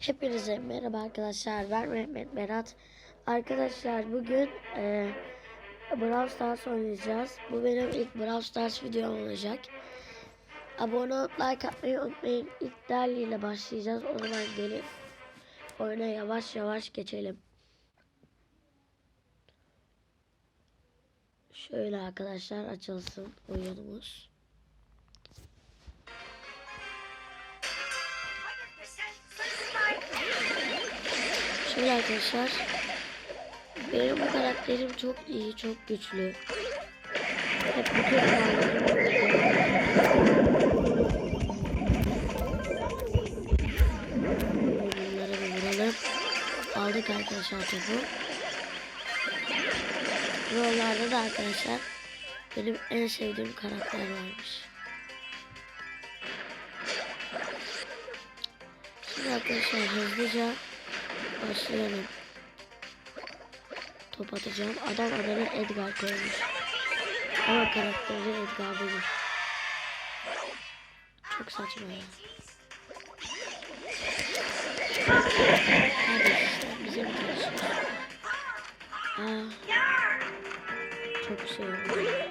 Hepinize merhaba arkadaşlar. Ben Mehmet Berat. Arkadaşlar bugün e, Brawl Stars oynayacağız. Bu benim ilk Brawl Stars videom olacak. Abone olup like atmayı unutmayın. İlk derliyle başlayacağız. O zaman gelip oyuna yavaş yavaş geçelim. Şöyle arkadaşlar açılsın oyunumuz. Şimdi arkadaşlar benim bu karakterim çok iyi, çok güçlü. Hep bütün Bunları bir vuralım. Aldık arkadaşlar topu. Buralarda da arkadaşlar benim en sevdiğim karakter varmış. Şimdi arkadaşlar hızlıca başlayalım. Top atacağım. Adam adını Edgar koymuş. Ama karakteri Edgar değil. Çok saçma ya. Hadi işte bize mi karışıyor? Aa, çok şey oldu. Böyle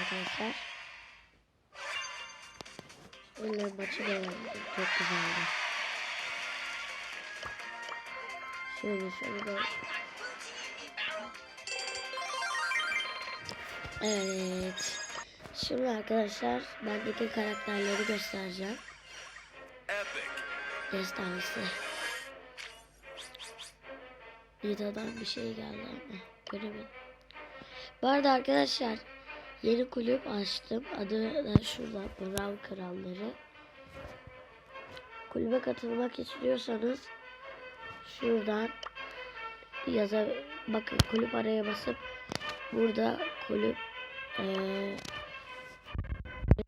arkadaşlar. Öyle maçı beğendim. Çok güzeldi. Şöyle şöyle. Evet. Şimdi arkadaşlar bendeki karakterleri göstereceğim. Destansı. Nida'dan bir şey geldi ama göremedim. Bu arada arkadaşlar Yeni kulüp açtım. Adı da şurada Brav Kralları. Kulübe katılmak istiyorsanız şuradan yaza bakın kulüp araya basıp burada kulüp ee,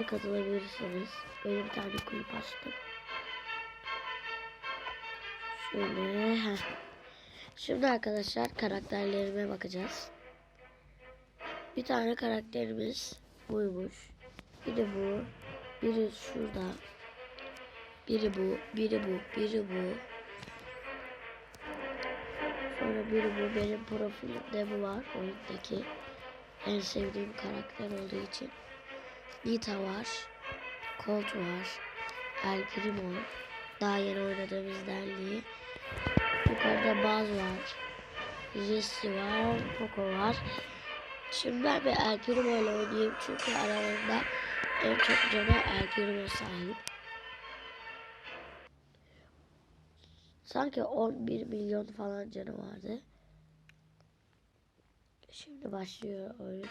katılabilirsiniz. Böyle bir tane kulüp açtım. Şöyle. Heh. Şimdi arkadaşlar karakterlerime bakacağız. Bir tane karakterimiz buymuş. Bir de bu. Biri şurada. Biri bu. Biri bu. Biri bu. Sonra biri bu. Benim profilimde bu var. Oyundaki. En sevdiğim karakter olduğu için. Nita var. Colt var. El Primo. Daha yeni oynadığımız derliği. Yukarıda Baz var. Jesse var. Poco var. Şimdi ben bir El Primo ile oynayayım çünkü aralarında en çok cana El Primo sahip. Sanki 11 milyon falan canı vardı. Şimdi başlıyor oyun.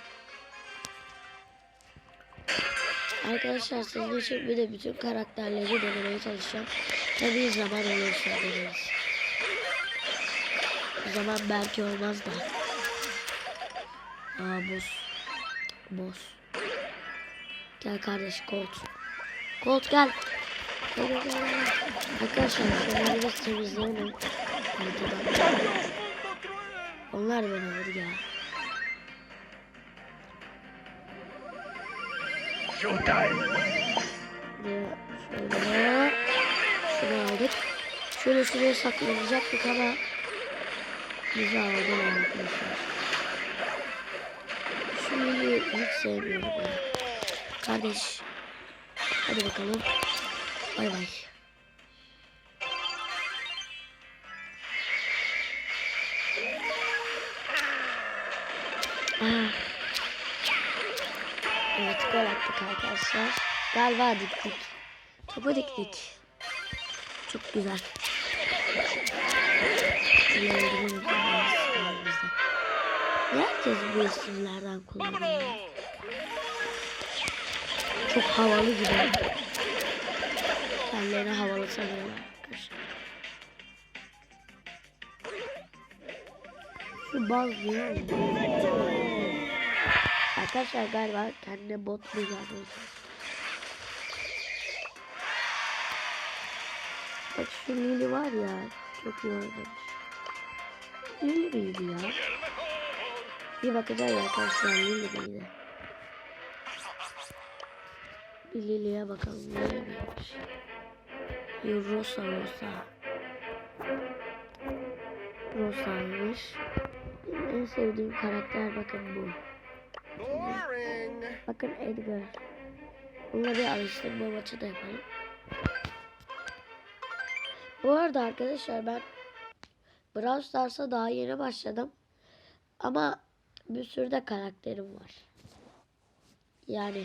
Arkadaşlar sizin için bir de bütün karakterleri denemeye çalışacağım. Tabii zaman olursa deneriz. Zaman belki olmaz da. Aa boss. Boss. Gel kardeş Colt. Colt gel. Arkadaşlar şunları biraz temizleyelim. Haritadan. Onlar beni alır ya. Şöyle. Şöyle. Şunu aldık. Şöyle şuraya saklanacaktık ama bizi aldılar arkadaşlar. Şunu hiç sevmiyorum ya. Kardeş. Hadi bakalım. Bay bay. Ah. Evet gol attık arkadaşlar. Galiba diktik. Topu diktik. Çok güzel. Herkes bu isimlerden kullanıyor? Çok havalı gibi. Havalı sanıyorlar arkadaşlar. Şu baz diyor. Arkadaşlar galiba kendine bot mu yapıyorsunuz? Bak şu Lili var ya çok iyi oynamış. Lili miydi ya? Bir bakacağız arkadaşlar Lili miydi? Bir Lili'ye bakalım Lili miymiş? Rosa Rosa. Rosa'ymış. En sevdiğim karakter bakın bu. Bakın Edgar. Bununla bir alıştırma maçı da yapalım. Bu arada arkadaşlar ben Brawl Stars'a daha yeni başladım. Ama bir sürü de karakterim var. Yani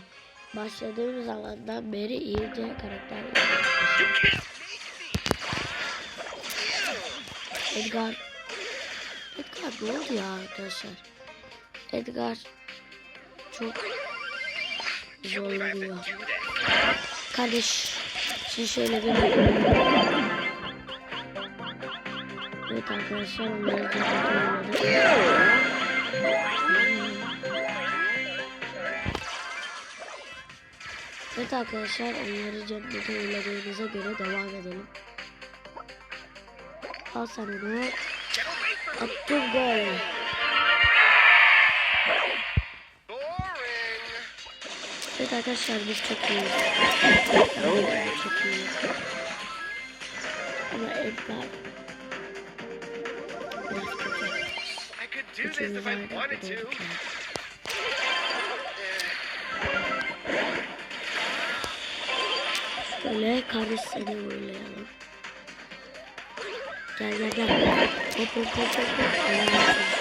başladığım zamandan beri iyice karakter. Edgar Edgar ne oldu ya arkadaşlar? Edgar çok zorlanıyor. Kardeş şimdi şöyle bir Evet arkadaşlar onları da Evet arkadaşlar onları cennete uğurladığımıza göre devam edelim. Al sen onu. Attım gol. Evet arkadaşlar biz çok iyiyiz. Çok iyiyiz. Ama Edgar. I could do this if I wanted to. Şöyle kardeş seni uğurlayalım. Gel gel gel. Hop hop hop hop hop.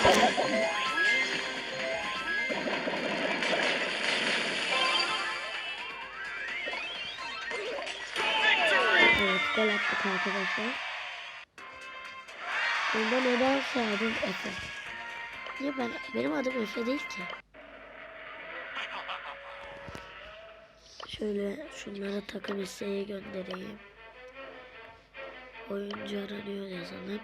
Evet gol attık arkadaşlar. Bunda nedense adım Efe. Niye ben, benim adım Efe değil ki? Şöyle şunlara takım isteği göndereyim. Oyuncu aranıyor yazalım.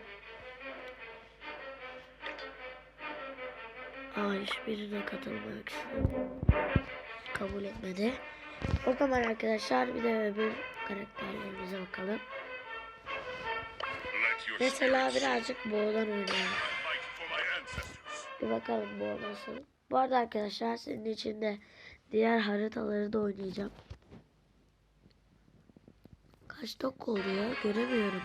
Aa hiçbirine katılmak istedim. Kabul etmedi. O zaman arkadaşlar bir de öbür karakterlerimize bakalım. Mesela birazcık boğulan oynayalım. Bir bakalım bu nasıl. Bu arada arkadaşlar senin için de diğer haritaları da oynayacağım. Kaç dakika oluyor göremiyorum.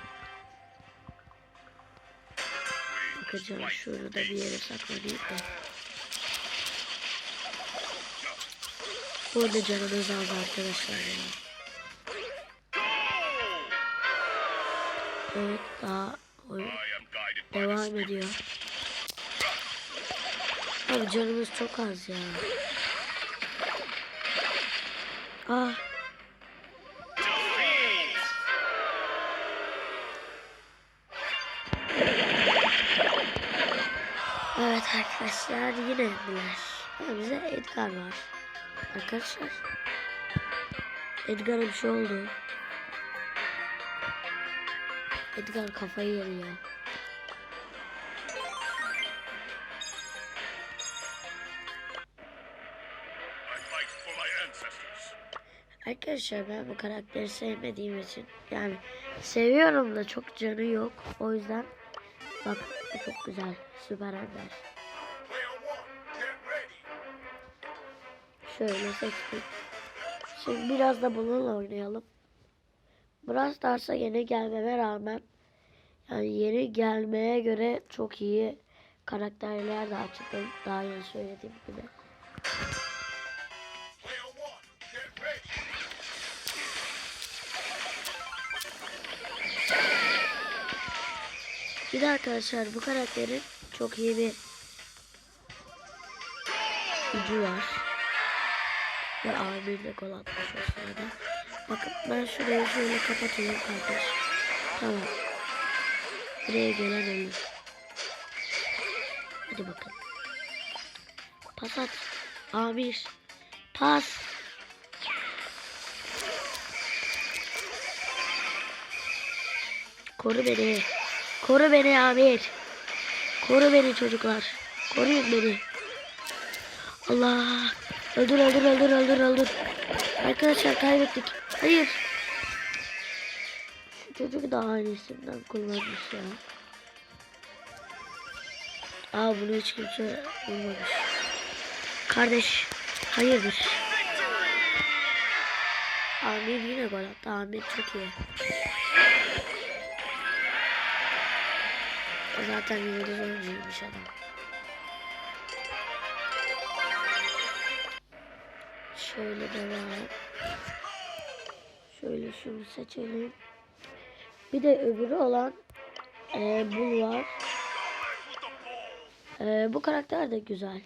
Bakacağım şurada bir yere saklanayım da. Bu arada canımız az arkadaşlar ya. Evet daha oyun devam ediyor. Abi canımız çok az ya. Ah evet arkadaşlar yine. Ama bize Edgar var. Arkadaşlar. Edgar'a bir şey oldu. Edgar kafayı yedi. Arkadaşlar ben bu karakteri sevmediğim için yani seviyorum da çok canı yok. O yüzden bak bu çok güzel. Süper ready. Şöyle seçtik. Şimdi biraz da bununla oynayalım. Brawl Stars'a yeni gelmeme rağmen yani yeni gelmeye göre çok iyi karakterler de açtım. Daha yeni söylediğim gibi. Bir de arkadaşlar bu karakterin çok iyi bir gücü var. Ve abim de gol atmış o sırada. Bakın ben şurayı şöyle kapatıyorum kardeş. Tamam. Buraya gelen ölür. Hadi bakın. Pas at. Amir. Pas. Koru beni. Koru beni Amir. Koru beni çocuklar. Koruyun beni. Allah. Öldür öldür öldür öldür öldür. Arkadaşlar kaybettik. Hayır. Şu çocuk da aynı isimden kullanmış ya. Aa bunu hiç kimse bulmamış. Kardeş hayırdır? Amir yine gol. Amir çok iyi. O zaten yıldız oyuncuymuş adam. Şöyle devam. Şöyle şunu seçelim. Bir de öbürü olan e, Bull var. E, bu karakter de güzel.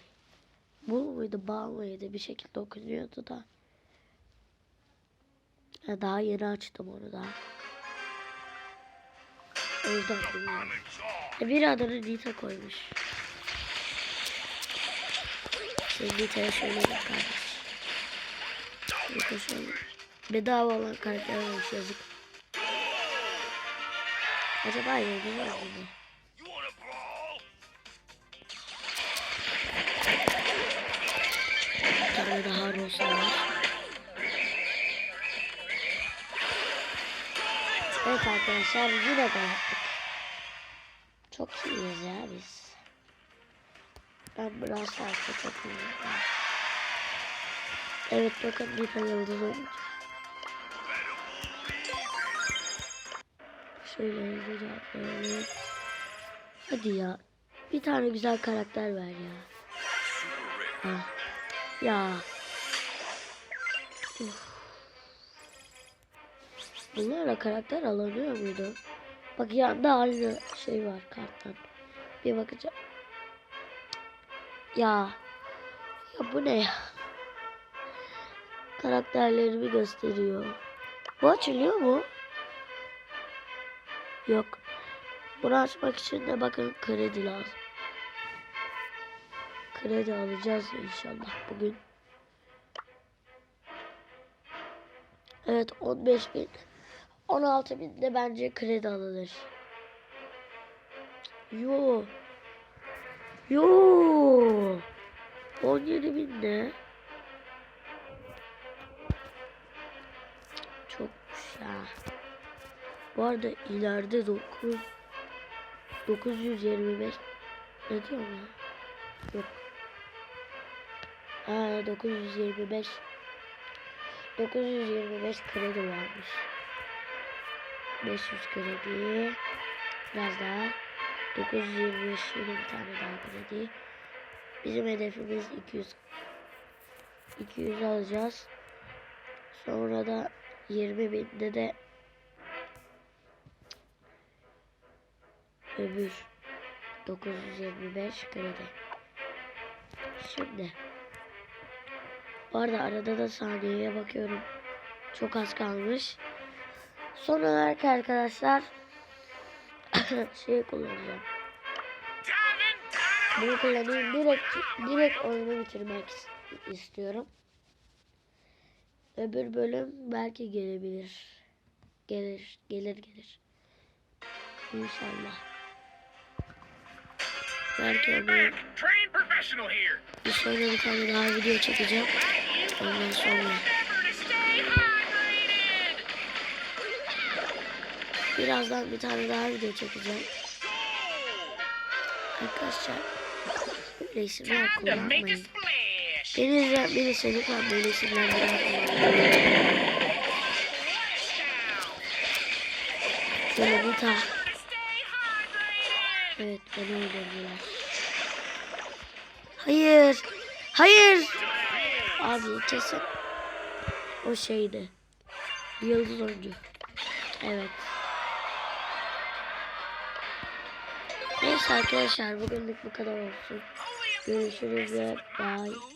Bull muydu, Bal mıydı? Bir şekilde okunuyordu da. Ya daha yeni açtım onu da. O yüzden bilmiyorum. E, bir adını Nita koymuş. Şimdi Nita'ya söyledim kardeş. Nita şöyle. Bedava olan karakter olmuş yazık. Acaba mı? You wanna brawl? Bir tane daha Rosa var. Evet arkadaşlar yine de. Çok iyiyiz ya biz. Ben biraz farklı çok. Evet bakın Nita Yıldız oyuncu. Şöyle hızlıca atlayalım. Hadi ya. Bir tane güzel karakter ver ya. Ah. Ya. Uf. Bunlarla karakter alınıyor muydu? Bak yanda aynı şey var karttan. Bir bakacağım. Ya. Ya bu ne ya? Karakterlerimi gösteriyor. Bu açılıyor mu? Yok. Bunu açmak için de bakın kredi lazım. Kredi alacağız inşallah bugün. Evet 15 bin. 16 bin de bence kredi alınır. Yo. Yo. 17 bin ne? Çokmuş ya. Bu arada ileride 9 925 ne diyorum ya? Yok. Aa 925 925 kredi varmış. 500 kredi. Biraz daha. 925 yine tane daha kredi. Bizim hedefimiz 200. 200 alacağız. Sonra da 20 binde de öbür 925 kredi. Şimdi bu arada arada da saniyeye bakıyorum. Çok az kalmış. Son olarak arkadaşlar şey kullanacağım. Bunu kullanayım. Direkt, direkt oyunu bitirmek is- istiyorum. Öbür bölüm belki gelebilir. Gelir, gelir, gelir. İnşallah. Belki here. bir sonra bir tane daha video çekeceğim. Ondan sonra birazdan bir tane daha video çekeceğim. Arkadaşlar böyle isimler kullanmayın. Beni izleyen birisi lütfen böyle isimler kullanmayın. Şöyle bir tane. Evet beni öldürdüler. Hayır. Hayır. Abi kesin. O şeydi. Yıldız oyuncu. Evet. Neyse arkadaşlar bugünlük bu kadar olsun. Görüşürüz ve bye. bye.